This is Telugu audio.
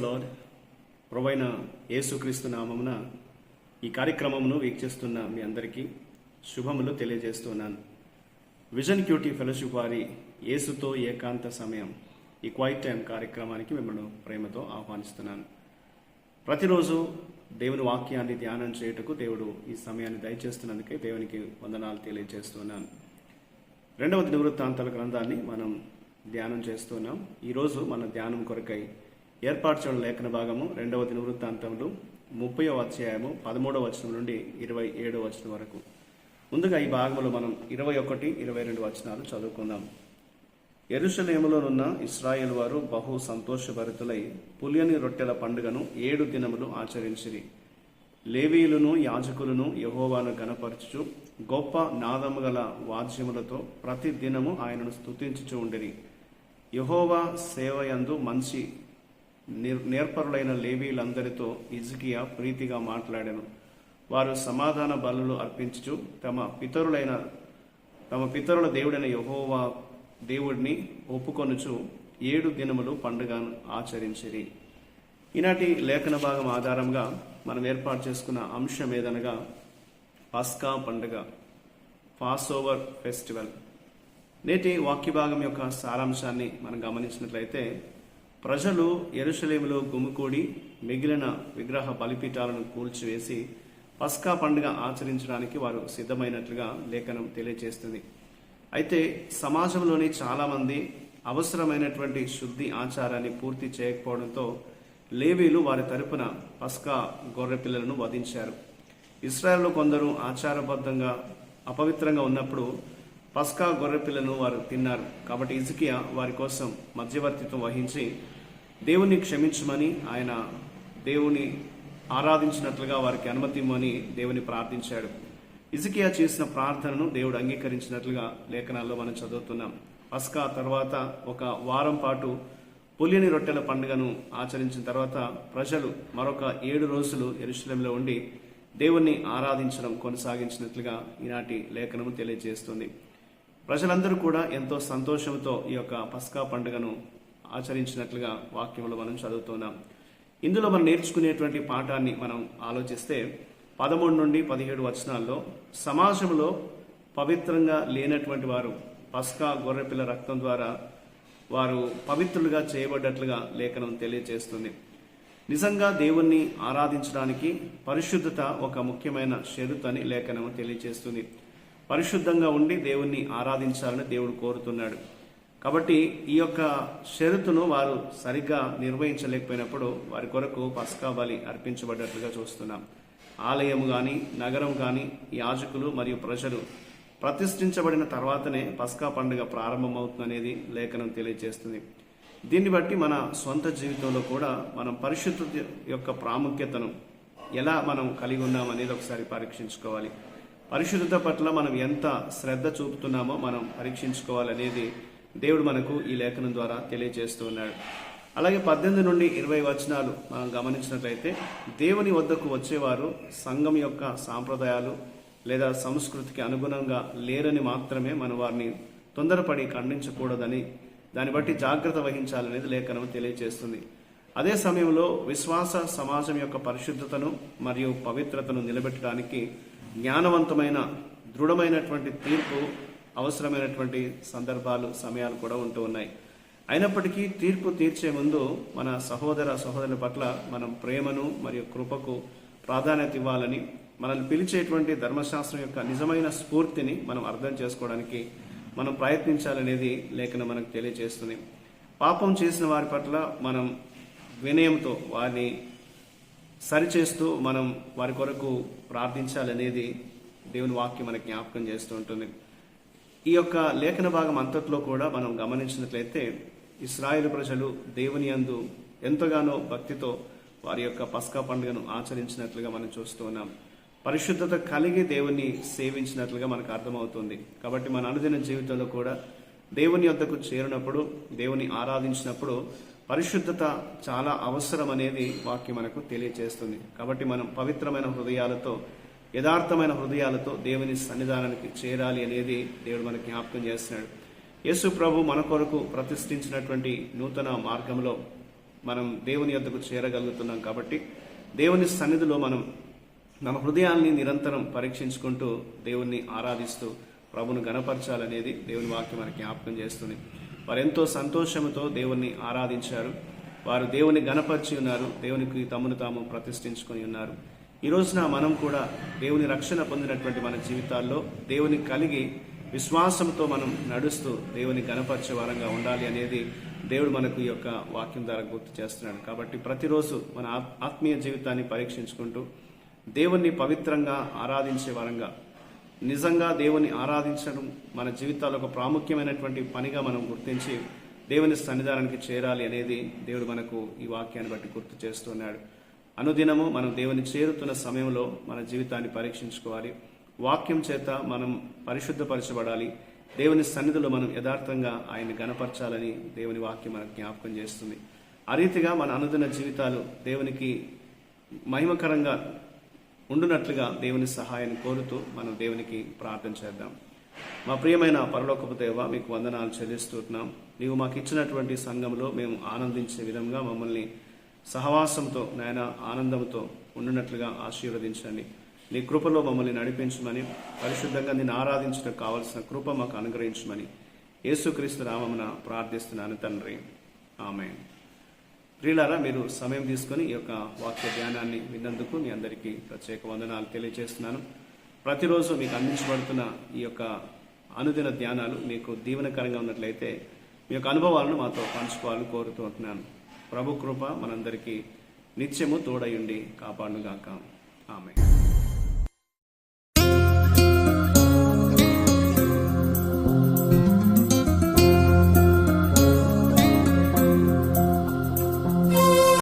లార్డ్ ప్రొవైన యేసుక్రీస్తు నామమున ఈ కార్యక్రమమును వీక్షిస్తున్న మీ అందరికీ శుభములు తెలియజేస్తున్నాను. విజన్ క్యూటీ ఫెలోషిప్ వారి యేసుతో ఏకాంత సమయం ఈ క్వైట్ టైం కార్యక్రమానికి మిమ్మల్ని ప్రేమతో ఆహ్వానిస్తున్నాను. ప్రతిరోజు దేవుని వాక్యాన్ని ధ్యానం చేయుటకు దేవుడు ఈ సమయాన్ని దయచేస్తున్నందుకే దేవునికి వందనాలు తెలియజేస్తున్నాను. రెండవ నివృత్తాంతాల గ్రంథాన్ని మనం ధ్యానం చేస్తున్నాం. ఈరోజు మన ధ్యానం కొరకై ఏర్పాటు చేయడం లేఖన భాగము రెండవ నివృత్తాంతంలో ముప్పయో అధ్యాయము పదమూడవ వచనం నుండి ఇరవై ఏడవ వచనం వరకు. ముందుగా ఈ భాగంలో మనం ఇరవై ఒకటి ఇరవై రెండు వచనాలు చదువుకుందాం. ఎరుషలేములోనున్న ఇస్రాయేల్ వారు బహు సంతోషభరితులై పులియని రొట్టెల పండుగను ఏడు దినములు ఆచరించిరి. లేవీయులను యాజకులను యహోవాను గనపరచుచు గొప్ప నాదము గల వాద్యములతో ప్రతి దినము ఆయనను స్థుతించుచు ఉండిరి. యహోవా సేవయందు మంచి నేర్పరులైన లేవీలందరితో ఇజ్కియా ప్రీతిగా మాట్లాడాను. వారు సమాధాన బలులు అర్పించుచు తమ పితరులైన తమ పితరుల దేవుడైన యహోవా దేవుడిని ఒప్పుకొనుచు ఏడు దినములు పండుగను ఆచరించిరి. ఈనాటి లేఖన భాగం ఆధారంగా మనం ఏర్పాటు చేసుకున్న అంశం ఏదనగా పస్కా పండుగ పాస్ ఓవర్ ఫెస్టివల్. నేటి వాక్య భాగం యొక్క సారాంశాన్ని మనం గమనించినట్లయితే ప్రజలు ఎరుసలేములో గుమికూడి మిగిలిన విగ్రహ బలిపీఠాలను కూల్చివేసి పస్కా పండుగ ఆచరించడానికి వారు సిద్ధమైనట్లుగా లేఖనం తెలియజేస్తుంది. అయితే సమాజంలోని చాలామంది అవసరమైనటువంటి శుద్ధి ఆచారాన్ని పూర్తి చేయకపోవడంతో లేవీలు వారి తరపున పస్కా గొర్రె పిల్లలను వధించారు. ఇస్రాయల్లో కొందరు ఆచారబద్ధంగా అపవిత్రంగా ఉన్నప్పుడు పస్కా గొర్రె పిల్లను వారు తిన్నారు. కాబట్టి ఇజకియా వారి కోసం మధ్యవర్తిత్వం వహించి దేవుని క్షమించమని ఆయన దేవుని ఆరాధించినట్లుగా వారికి అనుమతి ఇవ్వమని దేవుని ప్రార్థించాడు. ఇజకియా చేసిన ప్రార్థనను దేవుడు అంగీకరించినట్లుగా లేఖనాల్లో మనం చదువుతున్నాం. పస్కా తర్వాత ఒక వారం పాటు పులియని రొట్టెల పండుగను ఆచరించిన తర్వాత ప్రజలు మరొక ఏడు రోజులు ఎరుశలంలో ఉండి దేవుణ్ణి ఆరాధించడం కొనసాగించినట్లుగా ఈనాటి లేఖనము తెలియజేస్తుంది. ప్రజలందరూ కూడా ఎంతో సంతోషంతో ఈ యొక్క పస్కా పండుగను ఆచరించినట్లుగా వాక్యంలో మనం చదువుతున్నాం. ఇందులో మనం నేర్చుకునేటువంటి పాఠాన్ని మనం ఆలోచిస్తే పదమూడు నుండి పదిహేడు వచనాల్లో సమాజంలో పవిత్రంగా లేనటువంటి వారు పస్కా గొర్రెపిల్ల రక్తం ద్వారా వారు పవిత్రులుగా చేయబడ్డట్లుగా లేఖనం తెలియజేస్తుంది నిజంగా దేవుణ్ణి ఆరాధించడానికి పరిశుద్ధత ఒక ముఖ్యమైన షరతు అని లేఖనం తెలియజేస్తుంది పరిశుద్ధంగా ఉండి దేవుణ్ణి ఆరాధించాలని దేవుడు కోరుతున్నాడు. కాబట్టి ఈ యొక్క షరతును వారు సరిగ్గా నిర్వహించలేకపోయినప్పుడు వారి కొరకు పస్కా బలి అర్పించబడ్డట్లుగా చూస్తున్నాం. ఆలయం కానీ నగరం కానీ యాజకులు మరియు ప్రజలు ప్రతిష్ఠించబడిన తర్వాతనే పస్కా పండుగ ప్రారంభమవుతుందనేది లేఖనం తెలియజేస్తుంది. దీన్ని బట్టి మన సొంత జీవితంలో కూడా మనం పరిశుద్ధత యొక్క ప్రాముఖ్యతను ఎలా మనం కలిగి ఉన్నామనేది ఒకసారి పరీక్షించుకోవాలి. పరిశుద్ధత పట్ల మనం ఎంత శ్రద్ధ చూపుతున్నామో మనం పరీక్షించుకోవాలనేది దేవుడు మనకు ఈ లేఖనం ద్వారా తెలియజేస్తూ ఉన్నాడు. అలాగే పద్దెనిమిది నుండి ఇరవై వచనాలు మనం గమనించినట్లయితే దేవుని వద్దకు వచ్చేవారు సంఘం యొక్క సాంప్రదాయాలు లేదా సంస్కృతికి అనుగుణంగా లేరని మాత్రమే మనం వారిని తొందరపడి ఖండించకూడదని దాన్ని బట్టి జాగ్రత్త వహించాలనేది లేఖనం తెలియజేస్తుంది. అదే సమయంలో విశ్వాస సమాజం యొక్క పరిశుద్ధతను మరియు పవిత్రతను నిలబెట్టడానికి జ్ఞానవంతమైన దృఢమైనటువంటి తీర్పు అవసరమైనటువంటి సందర్భాలు సమయాలు కూడా ఉంటూ ఉన్నాయి. అయినప్పటికీ తీర్పు తీర్చే ముందు మన సహోదర సహోదరుల పట్ల మనం ప్రేమను మరియు కృపకు ప్రాధాన్యత ఇవ్వాలని మనల్ని పిలిచేటువంటి ధర్మశాస్త్రం యొక్క నిజమైన స్ఫూర్తిని మనం అర్థం చేసుకోవడానికి మనం ప్రయత్నించాలనేది లేఖనం మనకు తెలియజేస్తుంది. పాపం చేసిన వారి పట్ల మనం వినయంతో వారిని సరిచేస్తూ మనం వారి కొరకు ప్రార్థించాలనేది దేవుని వాక్యం మనకు జ్ఞాపకం చేస్తూ ఉంటుంది. ఈ యొక్క లేఖన భాగం అంతట్లో కూడా మనం గమనించినట్లయితే ఇస్రాయేల్ ప్రజలు దేవుని యందు ఎంతగానో భక్తితో వారి యొక్క పస్కా పండుగను ఆచరించినట్లుగా మనం చూస్తూ ఉన్నాం. పరిశుద్ధత కలిగి దేవుని సేవించినట్లుగా మనకు అర్థమవుతుంది. కాబట్టి మన అనుదిన జీవితంలో కూడా దేవుని వద్దకు చేరినప్పుడు దేవుని ఆరాధించినప్పుడు పరిశుద్ధత చాలా అవసరం అనేది వాక్యం మనకు తెలియజేస్తుంది కాబట్టి మనం పవిత్రమైన హృదయాలతో యథార్థమైన హృదయాలతో దేవుని సన్నిధానానికి చేరాలి అనేది దేవుడు మనకు జ్ఞాపకం చేస్తున్నాడు. యేసు ప్రభు మన కొరకు ప్రతిష్ఠించినటువంటి నూతన మార్గంలో మనం దేవుని యొద్దకు చేరగలుగుతున్నాం కాబట్టి దేవుని సన్నిధిలో మనం మన హృదయాల్ని నిరంతరం పరీక్షించుకుంటూ దేవుణ్ణి ఆరాధిస్తూ ప్రభును గణపరచాలనేది దేవుని వాక్యం మనకి జ్ఞాపకం చేస్తుంది. వారెంతో సంతోషంతో దేవుణ్ణి ఆరాధించారు. వారు దేవుని గణపరిచి ఉన్నారు. దేవునికి తమను తాము ప్రతిష్ఠించుకొని ఉన్నారు. ఈ రోజున మనం కూడా దేవుని రక్షణ పొందినటువంటి మన జీవితాల్లో దేవుని కలిగి విశ్వాసంతో మనం నడుస్తూ దేవుని గణపరిచే వారంగా ఉండాలి అనేది దేవుడు మనకు ఈ యొక్క వాక్యం ద్వారా గుర్తు చేస్తున్నాడు. కాబట్టి ప్రతిరోజు మన ఆత్- ఆత్మీయ జీవితాన్ని పరీక్షించుకుంటూ దేవుణ్ణి పవిత్రంగా ఆరాధించే వారంగా నిజంగా దేవుని ఆరాధించడం మన జీవితాల్లో ఒక ప్రాముఖ్యమైనటువంటి పనిగా మనం గుర్తించి దేవుని సన్నిధానానికి చేరాలి అనేది దేవుడు మనకు ఈ వాక్యాన్ని బట్టి గుర్తు చేస్తున్నాడు అనుదినము మనం దేవుని చేరుతున్న సమయంలో మన జీవితాన్ని పరీక్షించుకోవాలి. వాక్యం చేత మనం పరిశుద్ధపరచబడాలి. దేవుని సన్నిధిలో మనం యథార్థంగా ఆయన్ని గణపరచాలని దేవుని వాక్యం మనకు జ్ఞాపకం చేస్తుంది. ఆ రీతిగా మన అనుదిన జీవితాలు దేవునికి మహిమకరంగా ఉండునట్లుగా దేవుని సహాయాన్ని కోరుతూ మనం దేవునికి ప్రార్థన చేద్దాం. మా ప్రియమైన పరలోకపు దేవ మీకు వందనాలు చెల్లిస్తున్నాం నీవు మాకు ఇచ్చినటువంటి సంఘంలో మేము ఆనందించే విధంగా మమ్మల్ని సహవాసంతో నాయన ఆనందంతో ఉండునట్లుగా ఆశీర్వదించండి. నీ కృపలో మమ్మల్ని నడిపించమని పరిశుద్ధంగా నేను ఆరాధించడం కావలసిన కృప మాకు అనుగ్రహించమని యేసుక్రీస్తు రామమున ప్రార్థిస్తున్నాను తండ్రి. ఆమె ప్రియులారా మీరు సమయం తీసుకొని ఈ యొక్క వాక్య ధ్యానాన్ని విన్నందుకు మీ అందరికీ ప్రత్యేక వందనాలు తెలియజేస్తున్నాను. ప్రతిరోజు మీకు అందించబడుతున్న ఈ యొక్క అనుదిన ధ్యానాలు మీకు దీవెనకరంగా ఉన్నట్లయితే మీ యొక్క అనుభవాలను మాతో పంచుకోవాలని కోరుతూ ఉంటున్నాను. ప్రభు కృప మనందరికీ నిత్యము తోడయుండి కాపాడుగాక ఆమె